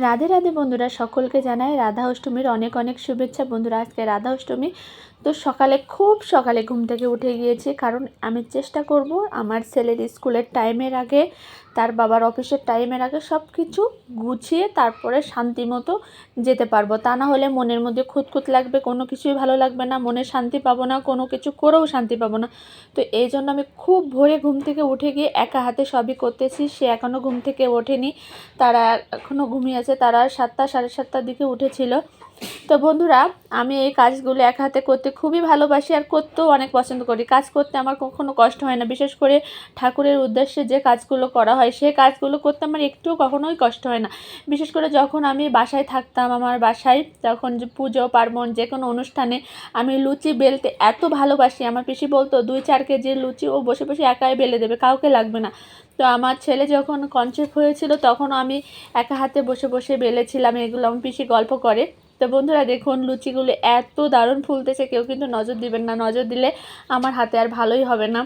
রাধে রাধে বন্ধুরা সকলকে জানাই রাধা অষ্টমীর অনেক অনেক শুভেচ্ছা। বন্ধুরা আজকে রাধা অষ্টমী তো সকালে, খুব সকালে ঘুম থেকে উঠে গিয়েছি। কারণ আমি চেষ্টা করব আমার ছেলের স্কুলের টাইমের আগে, তার বাবার অফিসের টাইমের আগে সব কিছু গুছিয়ে তারপরে শান্তি মতো যেতে পারব। তা না হলে মনের মধ্যে খুঁতখুত লাগবে, কোনো কিছুই ভালো লাগবে না, মনে শান্তি পাবো না, কোনো কিছু করেও শান্তি পাবো না। তো এই জন্য আমি খুব ভোরে ঘুম থেকে উঠে গিয়ে একা হাতে সবই করতেছি, সে এখনও ঘুম থেকে ওঠেনি। তারা এখনও ঘুমিয়ে আছে, তারা সাতটা, সাড়ে সাতটার দিকে উঠেছিল। তো বন্ধুরা, আমি এই কাজগুলো এক হাতে করতে খুবই ভালোবাসি আর করতেও অনেক পছন্দ করি। কাজ করতে আমার কখনো কষ্ট হয় না, বিশেষ করে ঠাকুরের উদ্দেশ্যে যে কাজগুলো করা হয়, সে কাজগুলো করতে আমার একটুও কখনোই কষ্ট হয় না। বিশেষ করে যখন আমি বাসায় থাকতাম আমার বাসায়, তখন যে পুজো, পার্বণ যে কোনো অনুষ্ঠানে আমি লুচি বেলতে এত ভালোবাসি। আমার পিসি বলতো, দুই চার কেজি লুচি ও বসে বসে একাই বেলে দেবে, কাউকে লাগবে না। তো আমার ছেলে যখন কনসেপ্ট হয়েছিল তখন আমি একা হাতে বসে বসে বেলেছিলাম এগুলো। আমার পিসি গল্প করে তো বন্ধুরা দেখুন, লুচিগুলো এত দারুণ ফুলতেছে, কেউ কিন্তু নজর দিবেন না। নজর দিলে আমার হাতে আর ভালোই হবে না।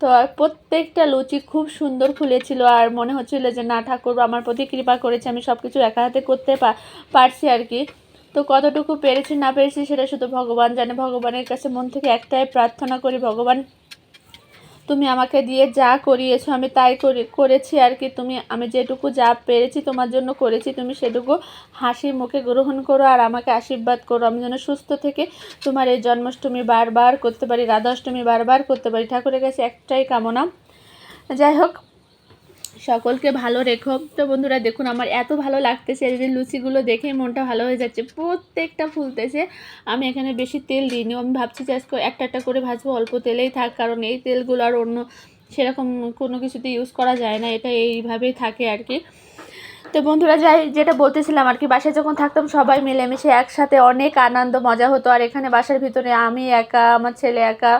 তো প্রত্যেকটা লুচি খুব সুন্দর ফুলেছিল আর মনে হচ্ছিল যে, না ঠাকুর আমার প্রতি কৃপা করেছে, আমি সব কিছু একা হাতে করতে পারছি আর কি। তো কতটুকু পেরেছি, না পেরেছি, সেটা শুধু ভগবান জানে। ভগবানের কাছে মন থেকে একটাই প্রার্থনা করি, ভগবান তুমি আমাকে দিয়ে যা করিয়েছো, আমি তাই করে করেছি আর কি। তুমি আমি যেটুকু যা পেরেছি তোমার জন্য করেছি, তুমি সেটুকু হাসি মুখে গ্রহণ করো আর আমাকে আশীর্বাদ করো। আমি যেন সুস্থ থেকে তোমার এই জন্মাষ্টমী বারবার করতে পারি, রাধাষ্টমী বারবার করতে পারি। ঠাকুরের কাছে একটাই কামনা। যাই হোক সকলকে ভালো রেখো। তো বন্ধুরা, দেখুন, আমার এত ভালো লাগতেছে যে লুচিগুলো দেখে মনটা ভালো হয়ে যাচ্ছে। প্রত্যেকটা ফুলতেছে। আমি এখানে বেশি তেল দিইনি। আমি ভাবছি যে আজকে একটা একটা করে ভাজবো, অল্প তেলেই থাক, কারণ এই তেলগুলো আর অন্য সেরকম কোনো কিছুতে ইউজ করা যায় না। এটা এইভাবেই থাকে আর কি। তো বন্ধুরা যাই, যেটা বলতেছিলাম আর কি, বাসায় যখন থাকতাম সবাই মিলেমিশে একসাথে অনেক আনন্দ, মজা হতো। আর এখানে বাসার ভিতরে আমি একা, আমার ছেলে একা।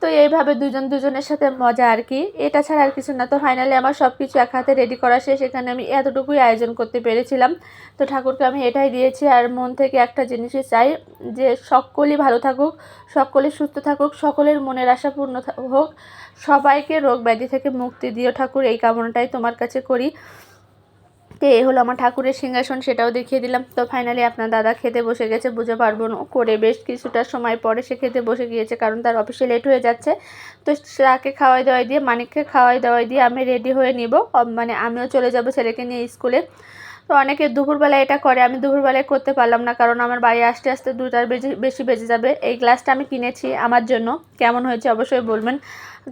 তো এইভাবে দুজন দুজনের সাথে মজা আর কি। এটা ছাড়া আর কিছু না। তো ফাইনালি আমার সব কিছু এক হাতে রেডি করা শেষ। এখানে আমি এতটুকুই আয়োজন করতে পেরেছিলাম। তো ঠাকুরকে আমি এটাই দিয়েছি। আর মন থেকে একটা জিনিসই চাই, যে সকলেই ভালো থাকুক সকলে সুস্থ থাকুক, সকলের মনের আশা পূর্ণ হোক সবাইকে রোগ ব্যাধি থেকে মুক্তি দিও ঠাকুর। এই কামনাটাই তোমার কাছে করি। তো এই হলো আমার ঠাকুরের সিংহাসন, সেটাও দেখিয়ে দিলাম। তো ফাইনালি আপনার দাদা খেতে বসে গেছে বুঝে পারব করে বেশ কিছুটা সময় পরে সে খেতে বসে গিয়েছে, কারণ তার অফিসে লেট হয়ে যাচ্ছে। তো তাকে খাওয়াই দাওয়াই দিয়ে, মানিককে খাওয়াই দাওয়াই দিয়ে আমি রেডি হয়ে নিব। মানে আমিও চলে যাব ছেলেকে নিয়ে স্কুলে তো অনেকে দুপুরবেলায় এটা করে, আমি দুপুরবেলায় করতে পারলাম না, কারণ আমার বাড়ি আসতে আসতে দুটার বেশি বেশি বেজে যাবে। এই গ্লাসটা আমি কিনেছি আমার জন্য। কেমন হয়েছে অবশ্যই বলবেন।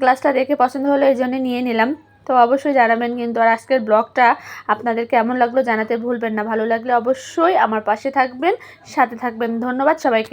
গ্লাসটা দেখে পছন্দ হলো, এই জন্য নিয়ে নিলাম। তো অবশ্যই জানাবেন কিন্তু আর আজকের ব্লগটা আপনাদের কেমন লাগল জানাতে ভুলবেন না। ভালো লাগলে অবশ্যই আমার পাশে থাকবেন, সাথে থাকবেন। ধন্যবাদ সবাইকে।